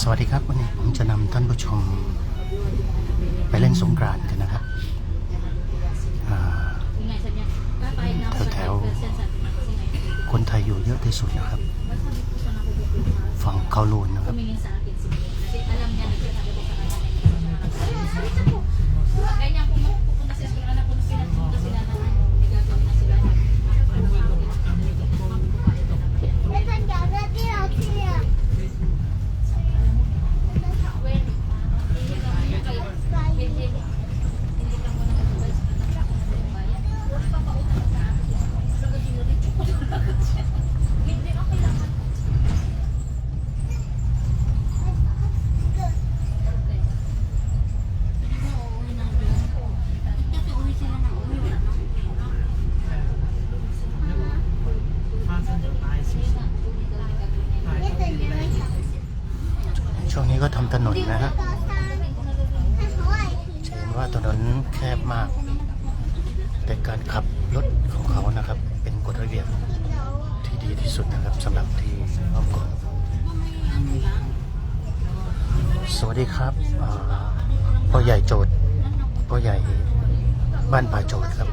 สวัสดีครับวันนี้ผมจะนำท่านผู้ชม ไปเล่นสงกรานต์กันนะครับแถวๆคนไทยอยู่เยอะที่สุดนะครับ ฝั่งเกาลูนนะครับ การขับรถของเขานะครับ เป็นกฎระเบียบที่ดีที่สุดนะครับสำหรับที่ฮ่องกงสวัสดีครับพ่อใหญ่โจทย์พ่อใหญ่บ้านป่าโจทย์ครับ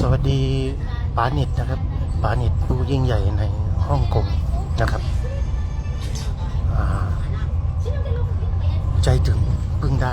สวัสดี ปานิดนะครับปานิดผู้ยิ่งใหญ่ในฮ่องกงนะครับใจถึงพึ่งได้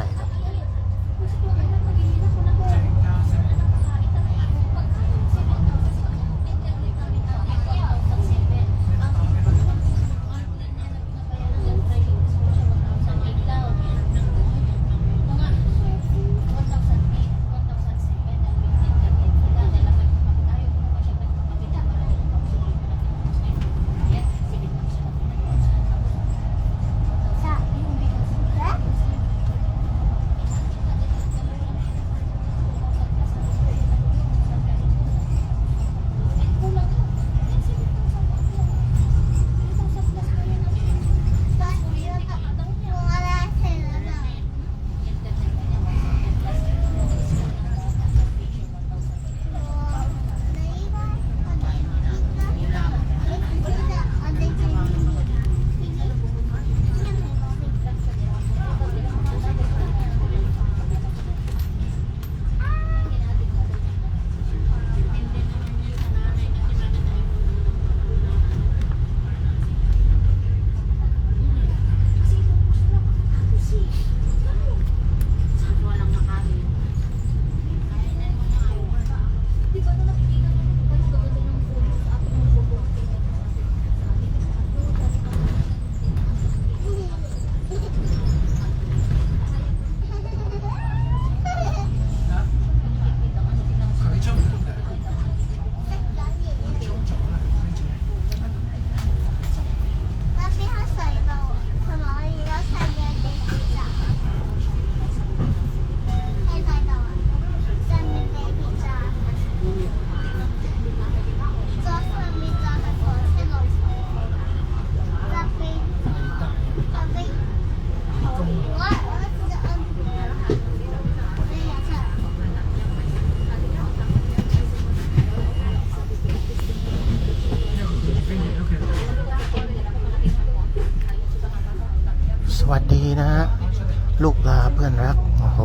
พื่อนรัก โอ้โห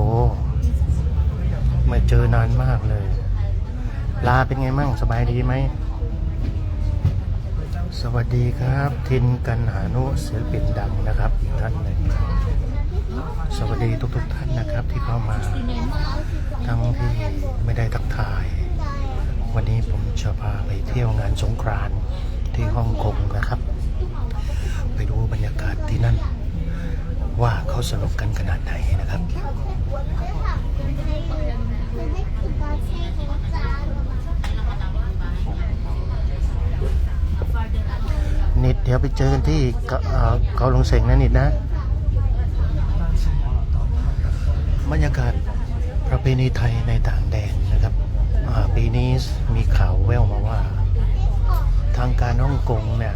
ไม่เจอนานมากเลย ลาเป็นไงมั่ง สบายดีไหม สวัสดีครับ ทินกันหานุศิลปินดังนะครับอีกท่านหนึ่งสวัสดีทุกๆท่านนะครับที่เข้ามา ทั้งที่ไม่ได้ทักทาย วันนี้ผมจะพาไปเที่ยวงานสงกรานต์ที่ฮ่องกงนะครับ ไปดูบรรยากาศที่นั่น ว่าาสนุกกันขนาดไหนนะครับนิดเดี๋ยวไปเจอกันที่เกาหลงเสงนะนิดนะ บรรยากาศประเพณีไทยในต่างแดนนะครับปีนี้มีข่าวแววมาว่า ทางการฮ่องกงเนี่ย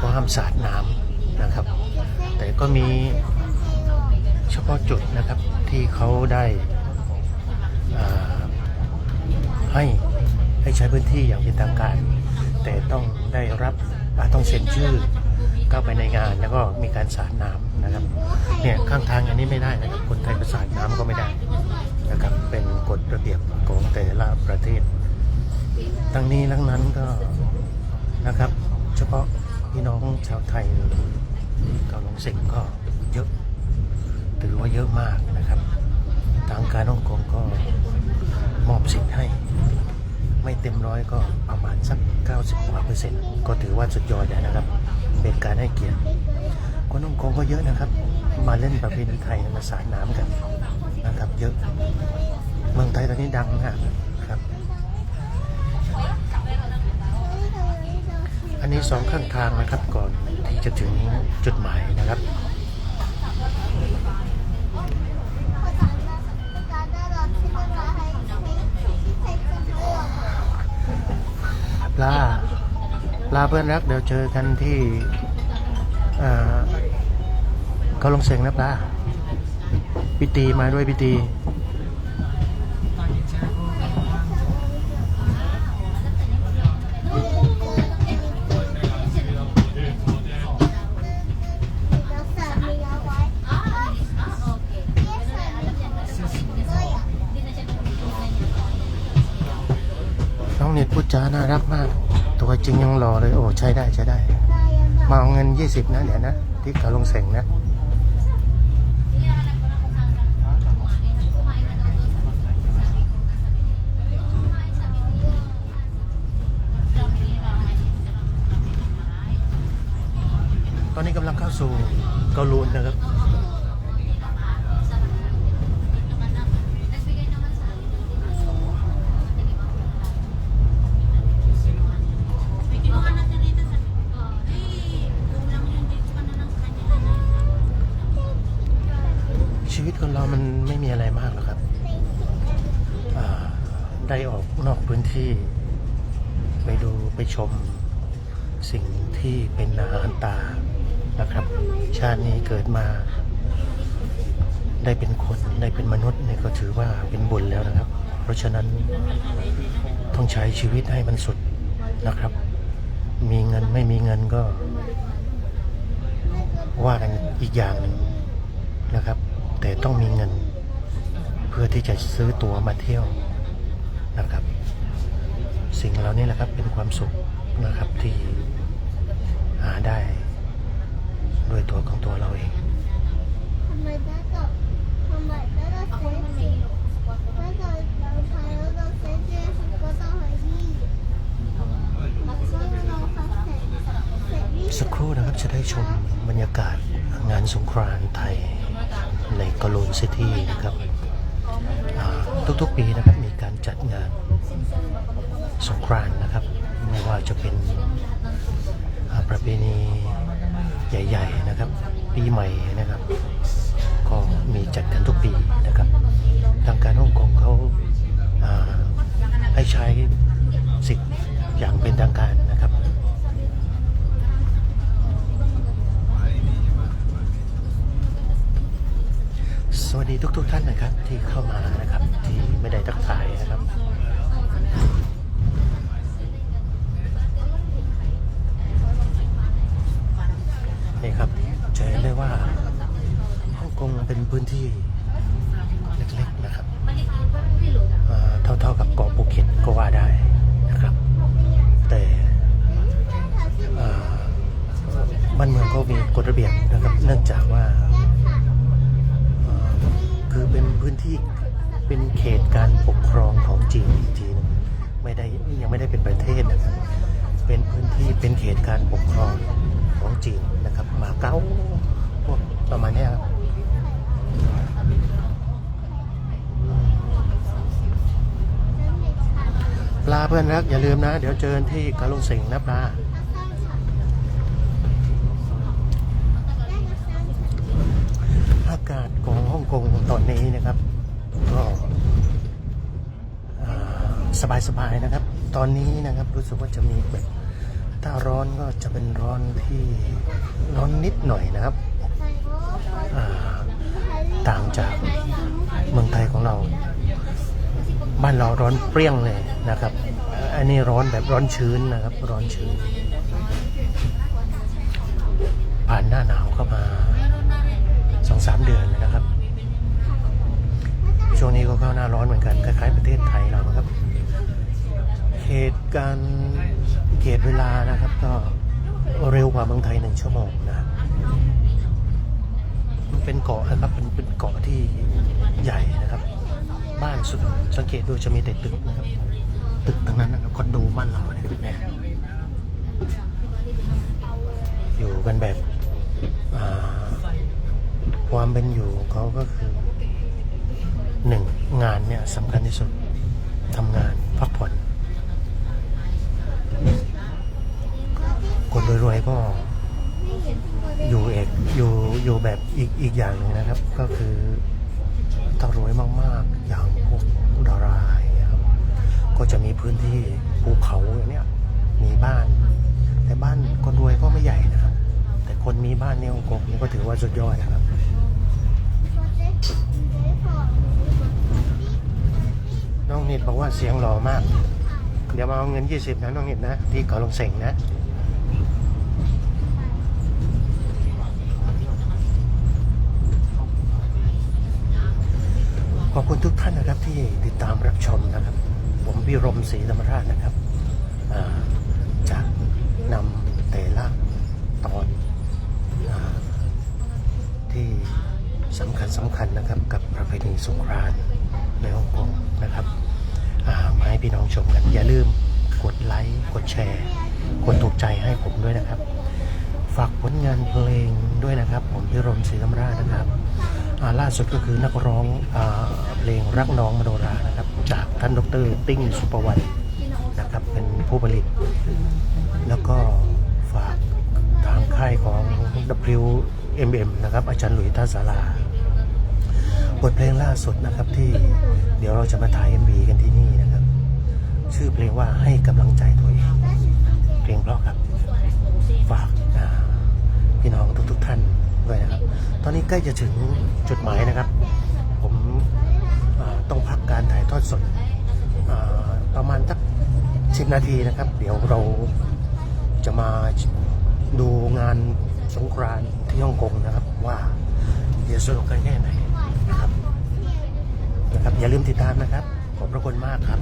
ก็ห้ามสาดน้ำ นะครับ แต่ก็มีเฉพาะจุดนะครับที่เขาได้ให้ให้ใช้พื้นที่อย่างเป็นทางการ แต่ต้องได้รับต้องเซ็นชื่อเข้าไปในงานแล้วก็มีการสาดน้ำนะครับเนี่ยข้างทางอันนี้ไม่ได้นะครับคนไทยประสาดน้ำก็ไม่ได้นะครับเป็นกฎระเบียบของแต่ละประเทศทั้งนี้ทั้งนั้นก็นะครับ เฉพาะพี่น้องชาวไทย เกาหลงเซ็งก็เยอะถือว่าเยอะมากนะครับ ทางการฮ่องกงก็มอบสิทธิ์ให้ ไม่เต็มร้อยก็ประมาณสัก 90กว่าเปอร์เซ็นต์ก็ถือว่าสุดยอดแล้วนะครับ เป็นการให้เกียรติคนฮ่องกงก็เยอะนะครับ มาเล่นประเพณีไทยมาสาดน้ำกันนะครับ เยอะ เมืองไทยตอนนี้ดังมากครับ อันนี้สองข้างทางนะครับก่อนที่จะถึงจุดหมายนะครับ ลา ลาเพื่อนรักเดี๋ยวเจอกันที่เขาลงเสียงนะปลาพิตีมาด้วยพิตี น้องเน็ตพูดจาน่ารักมาก ตัวจริงยังหล่อเลย โอ้ใช้ได้ใช้ได้ มาเอาเงิน 20 นะ เดี๋ยวนะ ที่เขาลงเสงนะตอนนี้กำลังเข้าสู่เกาลูนนะครับ ชีวิตคนเรามันไม่มีอะไรมากหรอกครับอ่าได้ออกนอกพื้นที่ ไปดูไปชม สิ่งที่เป็นอาหารตานะครับ ชาตินี้เกิดมาได้เป็นคนได้เป็นมนุษย์เนี่ยก็ถือว่าเป็นบุญแล้วนะครับ เพราะฉะนั้นต้องใช้ชีวิตให้มันสุดนะครับ มีเงินไม่มีเงินก็ ว่ากันอีกอย่างหนึ่งนะครับ แต่ต้องมีเงิน เพื่อที่จะซื้อตั๋วมาเที่ยวนะครับ สิ่งเหล่านี้แหละครับเป็นความสุข นะครับที่หาได้ด้วยตัวของตัวเราเองทำไมได้กับทำไมได้กับเซนจิได้กับเราใช้แล้วเราเซนจิก็ต้องให้ดีก็เราพักเสร็จเสร็จนี่สักครู่นะครับจะได้ชมบรรยากาศงานสงครานไทยในกาโลนซิตี้นะครับทุกๆปีนะครับมีการจัดงานสงครานนะครับ ไม่ว่าจะเป็นประเพณีใหญ่ ๆนะครับ ปีใหม่นะครับ ก็มีจัดกันทุกปีนะครับทางการฮ่องกงเขาาให้ใช้สิทธิ์อย่างเป็นทางการนะครับสวัสดีทุกๆท่านนะครับที่เข้ามานะครับที่ไม่ได้ทักทายนะครับ นี่ครับจะเห็นได้ว่าฮ่องกงเป็น พื้นที่ เพื่อนรักอย่าลืมนะ เดี๋ยวเจอกันที่กาลุงสิงห์นะปลาอากาศของฮ่องกงตอนนี้นะครับ ก็สบายๆนะครับ ตอนนี้นะครับรู้สึกว่าจะมีแบบถ้าร้อนก็จะเป็นร้อนที่ร้อนนิดหน่อยนะครับต่างจากเมืองไทยของเรา บ้านเราร้อนเปรี้ยงเลยนะครับ อันนี้ร้อนแบบร้อนชื้นนะครับ ร้อนชื้น ผ่านหน้าหนาวเข้ามาสองสามเดือนนะครับ ช่วงนี้ก็เข้าหน้าร้อนเหมือนกันคล้ายๆประเทศไทยเราครับเหตุการณ์เขตเวลานะครับ ก็เร็วกว่าเมืองไทยหนึ่งชั่วโมงนะมันเป็นเกาะนะครับเป็นเป็นเกาะที่ใหญ่นะครับ บ้านสุดสังเกตดูจะมีแต่ตึกนะครับ ตึกทั้งนั้นนะครับคอนโดบ้านเราเนี่ย อยู่กันแบบความเป็นอยู่เขาก็คือหนึ่งงานเนี่ยสำคัญที่สุดทำงานพักผ่อน คนรวยๆก็อยู่เอกอยู่อยู่แบบอีกอีกอย่างหนึ่งนะครับ ก็คือถ้ารวยมากๆอย่างพวกดาราอย่างเงี้ยครับ ก็จะมีพื้นที่ภูเขาอย่างเนี้ยมีบ้าน แต่บ้านคนรวยก็ไม่ใหญ่นะครับ แต่คนมีบ้านในฮ่องกงนี่ก็ถือว่าสุดยอดนะครับน้องนิดบอกว่าเสียงหล่อมาก เดี๋ยวมาเอาเงิน 20 นะน้องนิดนะ ที่เขาลงเสงนะ ขอบคุณทุกท่านนะครับที่ติดตามรับชมนะครับ ผมพิรมศรีธรรมราชนะครับจะนำแต่ละตอนอที่สำคัญสำคัญนะครับกับประเพณีสงกรานต์ในฮ่องกงนะครับมาให้พี่น้องชมกัน อย่าลืมกดไลค์กดแชร์ กดถูกใจให้ผมด้วยนะครับ ฝากผลงานเพลงด้วยนะครับ ผมพิรมศรีธรรมราชนะครับล่าสุดก็คือนักร้องอเพลงรักน้องมโนรา จากท่านดรติ้งสุประวันนะครับเป็นผู้ผลิต แล้วก็ฝากทางค่ายของ WMM นะครับอาจารย์หลุยท่าสาราบทเพลงล่าสุดนะครับที่เดี๋ยวเราจะมาถ่าย MV กันที่นี่นะครับ ชื่อเพลงว่าให้กำลังใจตัวเอง เพลงเพราะครับฝากพี่น้องทุกๆท่านด้วยนะครับ ตอนนี้ใกล้จะถึงจุดหมายนะครับ ผมอ่าต้องพักการถ่ายทอด สดประมาณสักสิบนาทีนะครับ เดี๋ยวเราจะมาดูงานสงกรานต์ที่ฮ่องกงนะครับ ว่าเดี๋ยวสนุกกันแค่ไหนนะครับนะครับ อย่าลืมติดตามนะครับ ขอบพระคุณมากครับ